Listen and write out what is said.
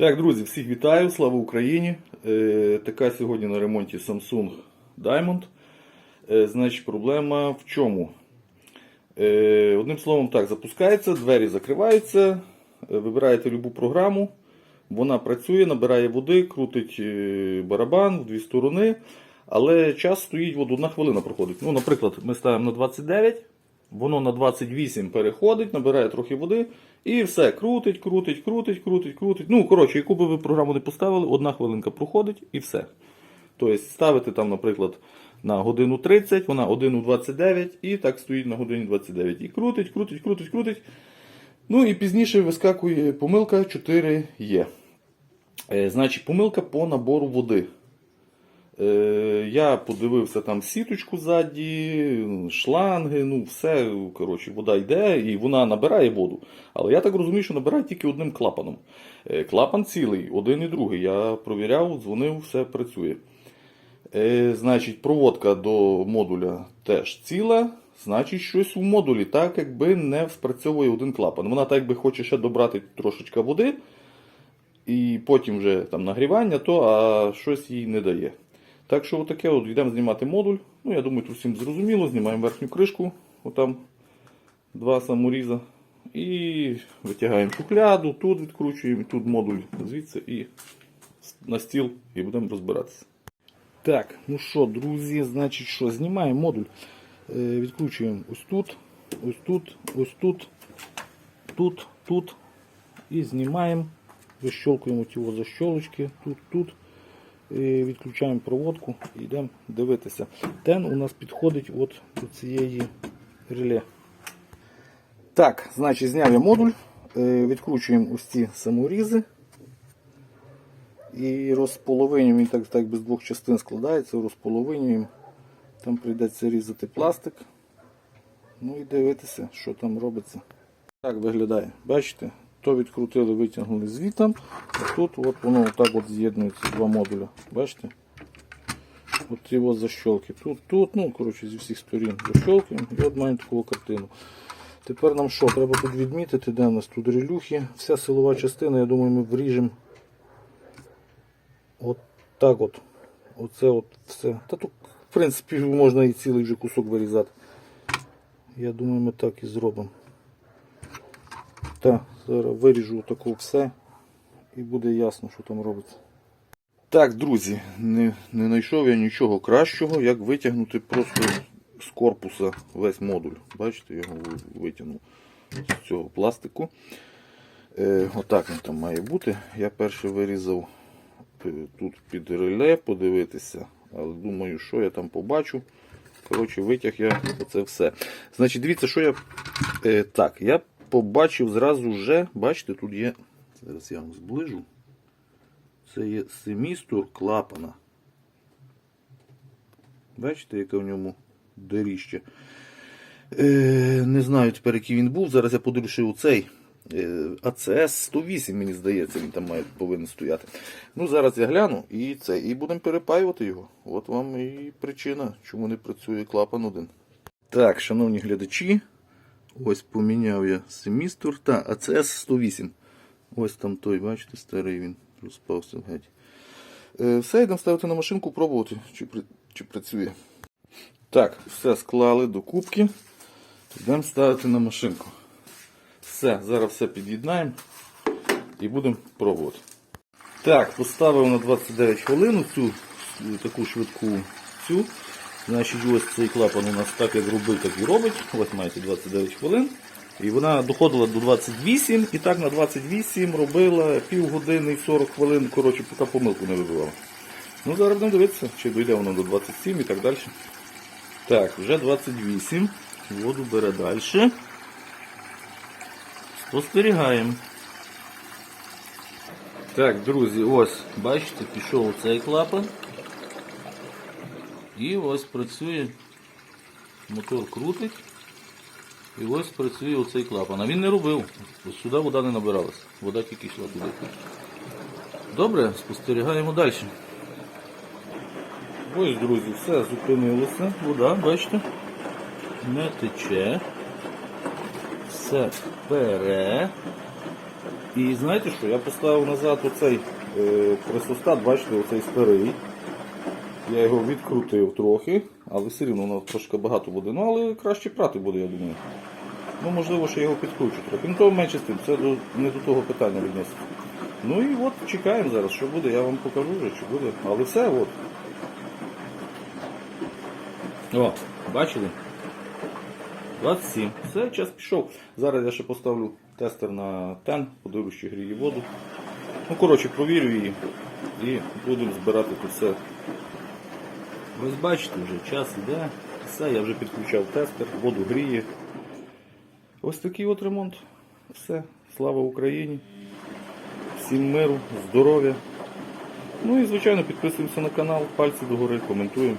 Так, друзі, всіх вітаю, слава Україні. Е, така сьогодні на ремонті Samsung Diamond. Е, значить, проблема в чому? Е, одним словом, так, запускається, двері закриваються, вибираєте любу програму, вона працює, набирає води, крутить барабан в дві сторони, але час стоїть, от одна хвилина проходить. Ну, наприклад, ми ставимо на 29, воно на 28 переходить, набирає трохи води і все, крутить, крутить, крутить, крутить, крутить. Ну, коротше, яку би ви програму не поставили, одна хвилинка проходить і все. Тобто ставити там, наприклад, на годину 30, вона годину 29 і так стоїть на годині 29. І крутить, крутить, крутить, крутить. Ну і пізніше вискакує помилка 4 є. Е, Значить, помилка по набору води. Е, Я подивився там сіточку ззаді, шланги, ну все, коротше, вода йде і вона набирає воду. Але я так розумію, що набирає тільки одним клапаном. Е, Клапан цілий, один і другий. Я провіряв, дзвонив, все працює. Е, Значить, проводка до модуля теж ціла. Значить, щось у модулі так якби не спрацьовує один клапан. Вона так якби хоче ще добрати трошечка води, і потім вже там нагрівання, то а щось їй не дає. Так що отаке от йдемо знімати модуль. Ну, я думаю, тут всім зрозуміло. Знімаємо верхню кришку, отам два саморіза. І витягаємо шухляду, тут відкручуємо, тут модуль звідси і на стіл і будемо розбиратися. Так, ну що, друзі, значить що, знімаємо модуль. Е, відкручуємо ось тут, ось тут, ось тут, тут, тут. І знімаємо, вищолкуємо ті защолочки, тут, тут. Відключаємо проводку і йдемо дивитися. Тен у нас підходить от до цієї реле. Так, значить, зняв я модуль, е, відкручуємо ось ці саморізи. І розполовинюємо, він так, так без двох частин складається, розполовинюємо. Там прийдеться різати пластик. Ну і дивитися, що там робиться. Так виглядає. Бачите? То відкрутили, витягнули звітом, тут от воно отак от з'єднується два модуля. Бачите? От ці от защолки. Тут, тут, ну, коротше, зі всіх сторін защолкуємо і от маємо таку картину. Тепер нам що? Треба тут відмітити, де у нас тут релюхи. Вся силова частина, я думаю, ми вріжемо От так от. Оце от все. Та тут, в принципі, можна і цілий вже кусок вирізати. Я думаю, ми так і зробимо. Так, зараз виріжу таку все і буде ясно, що там робиться. Так, друзі, не, не знайшов я нічого кращого, як витягнути просто з корпуса весь модуль. Бачите, я його витягнув з цього пластику. Е, отак він там має бути. Я перше вирізав е, тут під реле подивитися, але думаю, що я там побачу. Коротше, витяг я оце все. Значить, дивіться, що я. Е, так, я побачив зразу вже, бачите, тут є. Зараз я вам зближу. Це є семістур клапана. Бачите, яке в ньому доріжче. Е, не знаю тепер, який він був. Зараз я подивлюся що цей. АЦС 108, мені здається, він там має повинен стояти. Ну, зараз я гляну і це, і будемо перепаювати його. От вам і причина, чому не працює клапан один. Так, шановні глядачі, ось поміняв я семістур та АЦС 108. Ось там той, бачите, старий він розпався геть. Е, все, йдемо ставити на машинку, пробувати, чи, чи працює. Так, все склали до кубки. Йдемо ставити на машинку. Все, зараз все під'єднаємо і будемо пробувати. Так, поставив на 29 хвилин цю таку швидку цю. Значить, ось цей клапан у нас так як робив, так і робить. Ось маєте 29 хвилин. І вона доходила до 28 і так на 28 робила півгодини і 40 хвилин, коротше, поки помилку не вибивала. Ну, зараз будемо дивитися, чи дійде воно до 27 і так далі. Так, вже 28. Воду бере далі. Спостерігаємо. Так, друзі, ось, бачите, пішов оцей клапан. І ось працює. Мотор крутить. І ось працює оцей клапан. А він не робив. Ось сюди вода не набиралась. Вода тільки йшла туди. Добре, спостерігаємо далі. Ось, друзі, все зупинилося. Вода, бачите, не тече. Все пере. І знаєте що, я поставив назад оцей е, пресостат, бачите, оцей старий. Я його відкрутив трохи, але все рівно воно трошки багато буде. Ну, але краще прати буде, я думаю. Ну, можливо, ще його підкручу трохи. Ну, то менше з тим, це до, не до того питання відноситься. Ну і от чекаємо зараз, що буде, я вам покажу вже, що буде. Але все, от. О, бачили? 27. Все, час пішов. Зараз я ще поставлю тестер на тен, подивлюсь, чи гріє воду. Ну, коротше, провірю її і будемо збирати тут все. Ось бачите, вже час іде. Все, я вже підключав тестер, воду гріє. Ось такий от ремонт. Все. Слава Україні. Всім миру, здоров'я. Ну і звичайно підписуємося на канал, пальці догори, коментуємо.